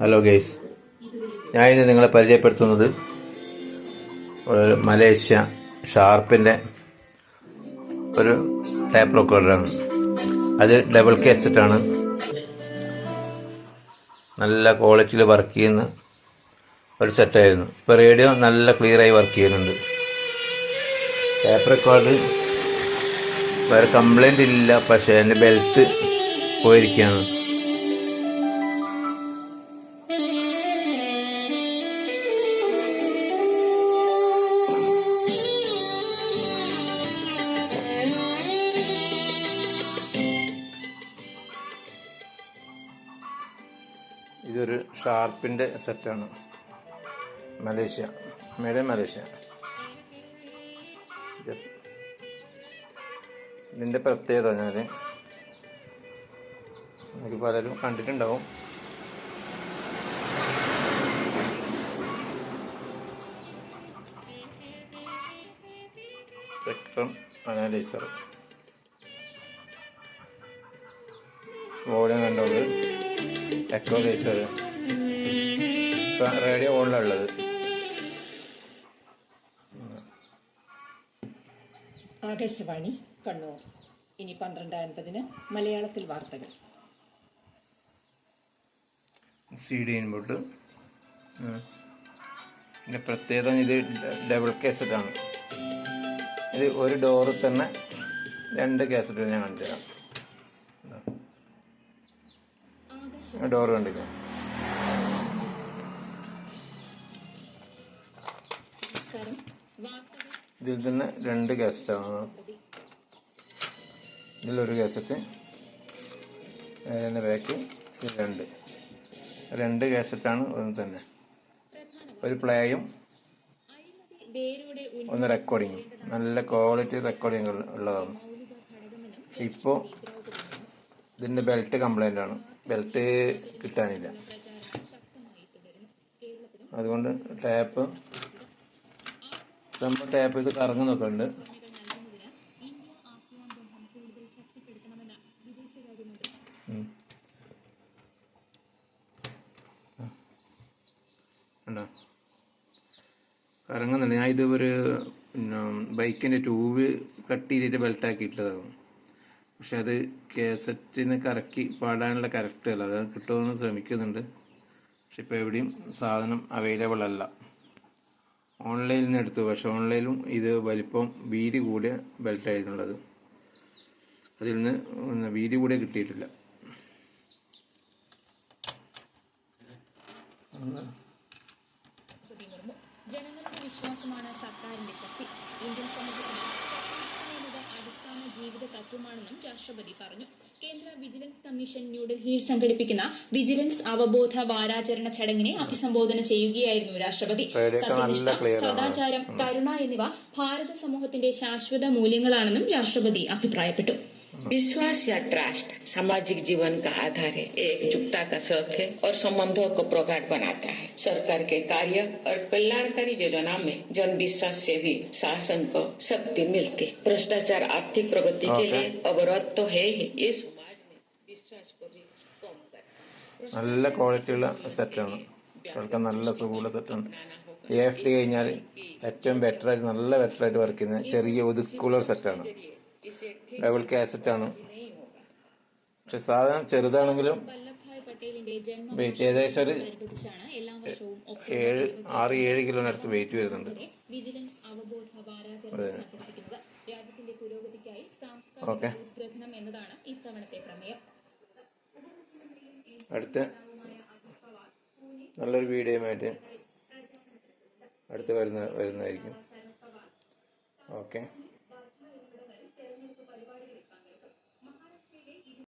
Hello guys ഞാൻ ഇന്ന് നിങ്ങളെ പരിചയപ്പെടുത്തുന്നത് മലേഷ്യ ഷാർപ്പിന്റെ ഒരു ടൈപ്പ് റെക്കോർഡറാണ് അത് ഡബിൾ കേസറ്റാണ് നല്ല ക്വാളിറ്റിയിൽ വർക്ക് ചെയ്യുന്ന ഒരു സെറ്റായിരുന്നു ഇപ്പോൾ റേഡിയോ നല്ല ക്ലിയറായി വർക്ക് ചെയ്യുന്നുണ്ട്. ടേപ്പ് റെക്കോർഡ് വേറെ കംപ്ലൈന്റ് ഇല്ല പക്ഷേ എന്റെ ബെൽറ്റ് പോയിരിക്കുകയാണ്. ഇതൊരു ഷാർപ്പിന്റെ സെറ്റാണ്. മലേഷ്യ. Made Malaysia. ഇത് ഇതിന്റെ പ്രത്യേകത ഞാൻ നമുക്ക് പലരും കണ്ടിട്ടുണ്ടാവും. സ്പെക്ട്രം അനാലൈസർ വോളിയം കണ്ടോൾ ഇപ്പം റേഡിയോ ഓണിലുള്ളത്. ആകാശവാണി കണ്ണൂർ. ഇനി പന്ത്രണ്ട് അൻപതിന് മലയാളത്തിൽ വാർത്തകൾ. C D input. പിന്നെ പ്രത്യേകത ഇത് ഡബിൾ കാസറ്റാണ്. ഇത് ഒരു ഡോറിൽ തന്നെ രണ്ട് കാസറ്റ് ഞാൻ കാണിച്ചു തരാം ഡോർ കണ്ടില്ല? ഇതിൽ തന്നെ രണ്ട് കാസറ്റാണ് ഇതിലൊരു ഗസറ്റ് അതിന്റെ ബാക്ക് രണ്ട്. രണ്ട് ഗസറ്റാണ് ഒന്ന് തന്നെ. ഒരു പ്ലേയും ഒന്ന് റെക്കോർഡിങ്ങും നല്ല ക്വാളിറ്റി റെക്കോർഡിങ് ഉള്ളതാണ്. പക്ഷെ ഇപ്പോൾ ഇതിന്റെ ബെൽറ്റ് കംപ്ലൈന്റ് ആണ്. ബെൽറ്റ് കിട്ടാനില്ല. അതുകൊണ്ട് ടാപ്പ്. നമ്മൾ ടാപ്പ്? ഇത് കറങ്ങുന്നൊക്കെ ഉണ്ട് കറങ്ങുന്നുണ്ട്. ഞാൻ ഇത് ഒരു പിന്നെ ബൈക്കിന്റെ ട്യൂബ് കട്ട് ചെയ്തിട്ട് ബെൽറ്റാക്കിയിട്ടതാണ് പക്ഷെ അത് കേസറ്റിന് കറക്കി പാടാനുള്ള അല്ല. അത് കിട്ടുമെന്ന് ശ്രമിക്കുന്നുണ്ട്. പക്ഷെ ഇപ്പോൾ എവിടെയും സാധനം അവൈലബിൾ അല്ല. ഓൺലൈനിൽ നിന്ന് എടുത്തു. പക്ഷെ ഓൺലൈനിലും ഇത് വലിപ്പം വീതി കൂടിയ ബെൽറ്റായിരുന്നുള്ളത് അതിൽ നിന്ന് വീതി കൂടിയ കിട്ടിയിട്ടില്ല. ജനങ്ങളുടെ വിശ്വാസമാണ് സർക്കാരിന്റെ ശക്തി. ഇന്ത്യൻ സമൂഹത്തിന് അടിസ്ഥാന ജീവിത തത്വമാണെന്നും രാഷ്ട്രപതി പറഞ്ഞു. കേന്ദ്ര വിജിലൻസ് കമ്മീഷൻ ന്യൂഡൽഹിയിൽ സംഘടിപ്പിക്കുന്ന വിജിലൻസ് അവബോധ വാരാചരണ ചടങ്ങിനെ അഭിസംബോധന ചെയ്യുകയായിരുന്നു രാഷ്ട്രപതി. സത്യനിഷ്ഠ സദാചാരം കരുണ എന്നിവ ഭാരത സമൂഹത്തിന്റെ ശാശ്വത മൂല്യങ്ങളാണെന്നും രാഷ്ട്രപതി അഭിപ്രായപ്പെട്ടു. विश्वास या ट्रस्ट सामाजिक जीवन का आधार है ये एकजुटता का स्रोत है और संबंधों को प्रगाढ़ बनाता है सरकार के कार्य और कल्याणकारी योजना में जन विश्वास से भी शासन को शक्ति मिलती है भ्रष्टाचार आर्थिक प्रगति के Okay. लिए अवरोध तो है ही ये समाज में विश्वास को भी कम करता है നല്ല ക്വാളിറ്റിയുള്ള സെറ്റാണ് കേൾക്കാൻ നല്ല സുഖമുള്ള സെറ്റാണ് എ എഫ് ടി കഴിഞ്ഞാൽ ഏറ്റവും ബെറ്റർ ആയിട്ട് നല്ല ബെറ്റർ ആയിട്ട് വർക്ക് ചെയ്യുന്ന ചെറിയ ഒതുക്കുള്ള ഒരു സെറ്റാണ് इसे കാസറ്റ് ആണ് പക്ഷെ സാധനം ചെറുതാണെങ്കിലും വെയിറ്റ് ഏകദേശം ഒരു ഏഴ് ആറ് ഏഴ് കിലോനടുത്ത് വെയിറ്റ് വരുന്നുണ്ട്. ഓക്കെ. അടുത്ത നല്ലൊരു വീഡിയോയുമായിട്ട് അടുത്ത് വരുന്ന വരുന്നതായിരിക്കും. ഓക്കെ.